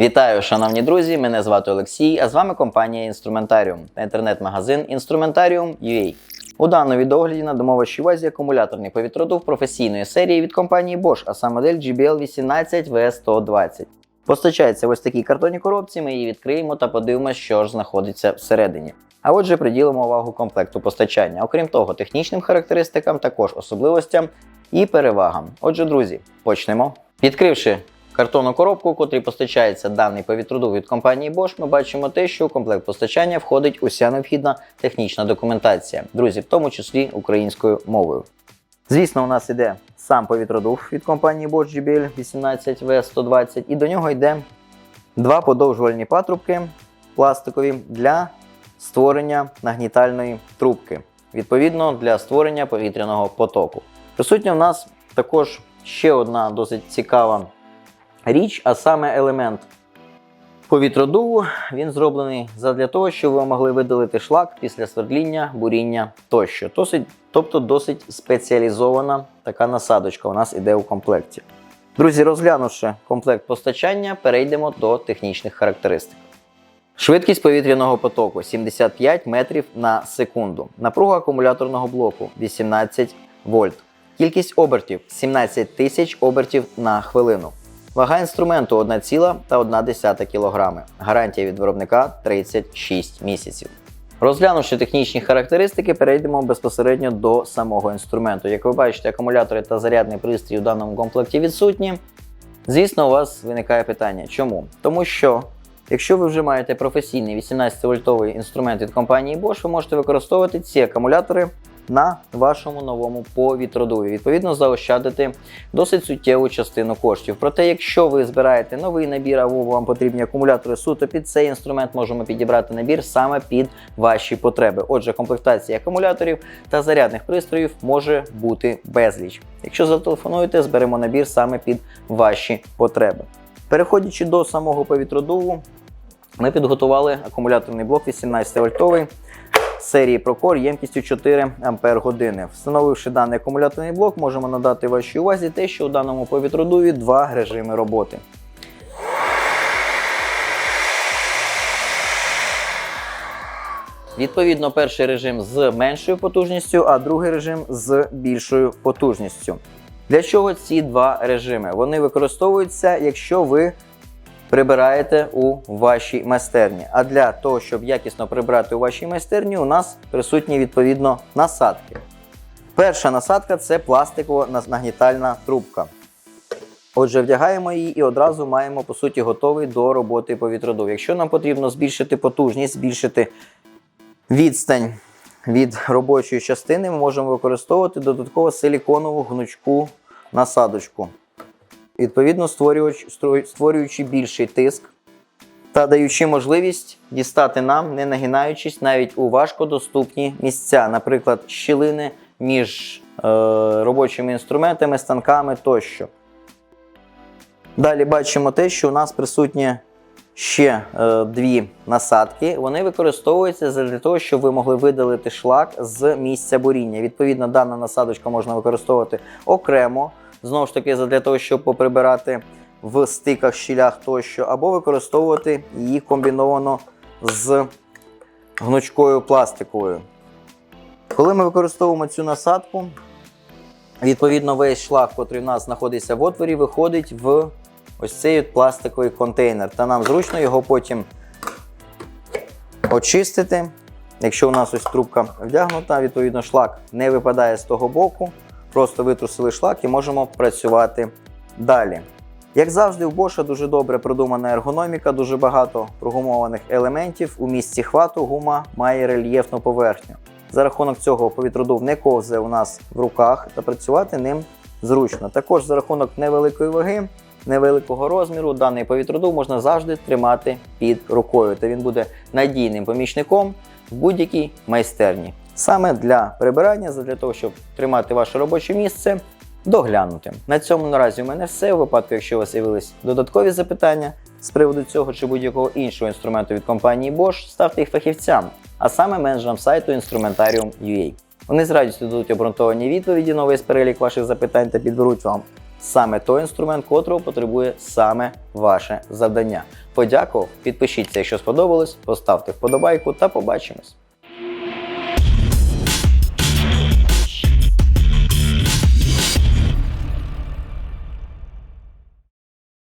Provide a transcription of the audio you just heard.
Вітаю, шановні друзі! Мене звати Олексій, а з вами компанія Інструментаріум та інтернет-магазин Instrumentarium.ua. У даному відеогляді надамо вашій увазі акумуляторний повітродув професійної серії від компанії Bosch, а саме модель GBL 18 V120. Постачається ось такій картонній коробці. Ми її відкриємо та подивимося, що ж знаходиться всередині. А отже, приділимо увагу комплекту постачання. Окрім того, технічним характеристикам, також особливостям і перевагам. Отже, друзі, почнемо. Відкривши картонну коробку, котрій постачається даний повітродув від компанії Bosch, ми бачимо те, що у комплект постачання входить уся необхідна технічна документація, друзі, в тому числі українською мовою. Звісно, у нас іде сам повітродув від компанії Bosch GBL 18V120, і до нього йде два подовжувальні патрубки пластикові для створення нагнітальної трубки, відповідно для створення повітряного потоку. Присутня у нас також ще одна досить цікава річ, а саме елемент повітродуву. Він зроблений задля того, щоб ви могли видалити шлак після свердління, буріння тощо. Досить, тобто досить спеціалізована така насадочка у нас іде у комплекті. Друзі, розглянувши комплект постачання, перейдемо до технічних характеристик. Швидкість повітряного потоку 75 метрів на секунду. Напруга акумуляторного блоку 18 вольт. Кількість обертів 17 тисяч обертів на хвилину. Вага інструменту 1,1 кг. Гарантія від виробника 36 місяців. Розглянувши технічні характеристики, перейдемо безпосередньо до самого інструменту. Як ви бачите, акумулятори та зарядний пристрій у даному комплекті відсутні. Звісно, у вас виникає питання, чому? Тому що, якщо ви вже маєте професійний 18-вольтовий інструмент від компанії Bosch, ви можете використовувати ці акумулятори на вашому новому повітродуві. Відповідно, заощадити досить суттєву частину коштів. Проте, якщо ви збираєте новий набір, або вам потрібні акумулятори суто під цей інструмент, можемо підібрати набір саме під ваші потреби. Отже, комплектація акумуляторів та зарядних пристроїв може бути безліч. Якщо зателефонуєте, зберемо набір саме під ваші потреби. Переходячи до самого повітродуву, ми підготували акумуляторний блок 18 вольтовий серії Procore ємкістю 4 Ампер години. Встановивши даний акумуляторний блок, можемо надати вашій увазі те, що у даному повітродуві два режими роботи. Відповідно, перший режим з меншою потужністю, а другий режим з більшою потужністю. Для чого ці два режими? Вони використовуються, якщо ви прибираєте у вашій майстерні. А для того, щоб якісно прибрати у вашій майстерні, у нас присутні відповідно насадки. Перша насадка це пластикова нагнітальна трубка. Отже, вдягаємо її і одразу маємо, по суті, готовий до роботи повітродув. Якщо нам потрібно збільшити потужність, збільшити відстань від робочої частини, ми можемо використовувати додатково силіконову гнучку насадочку відповідно створюючи, більший тиск та даючи можливість дістати нам, не нагинаючись навіть у важкодоступні місця, наприклад, щілини між е, робочими інструментами, станками тощо. Далі бачимо те, що у нас присутні ще е, дві насадки. Вони використовуються для того, щоб ви могли видалити шлак з місця буріння. Відповідно, дана насадочка можна використовувати окремо знову ж таки, для того, щоб поприбирати в стиках, щілях тощо, або використовувати її комбіновано з гнучкою пластиковою. Коли ми використовуємо цю насадку, відповідно, весь шлак, який в нас знаходиться в отворі, виходить в ось цей пластиковий контейнер. Та нам зручно його потім очистити. Якщо у нас ось трубка вдягнута, відповідно, шлак не випадає з того боку. Просто витрусили шлак і можемо працювати далі. Як завжди, в Bosch дуже добре продумана ергономіка, дуже багато прогумованих елементів. У місці хвату гума має рельєфну поверхню. За рахунок цього повітродув не ковзе у нас в руках та працювати ним зручно. Також за рахунок невеликої ваги, невеликого розміру, даний повітродув можна завжди тримати під рукою, та він буде надійним помічником в будь-якій майстерні. Саме для прибирання, для того, щоб тримати ваше робоче місце доглянутим. На цьому наразі у мене все. У випадку, якщо у вас з'явились додаткові запитання з приводу цього чи будь-якого іншого інструменту від компанії Bosch, ставте їх фахівцям, а саме менеджерам сайту Instrumentarium.ua. Вони з радістю дадуть обґрунтовані відповіді, новий перелік ваших запитань та підберуть вам саме той інструмент, котрого потребує саме ваше завдання. Подякував, підпишіться, якщо сподобалось, поставте вподобайку та побачимось.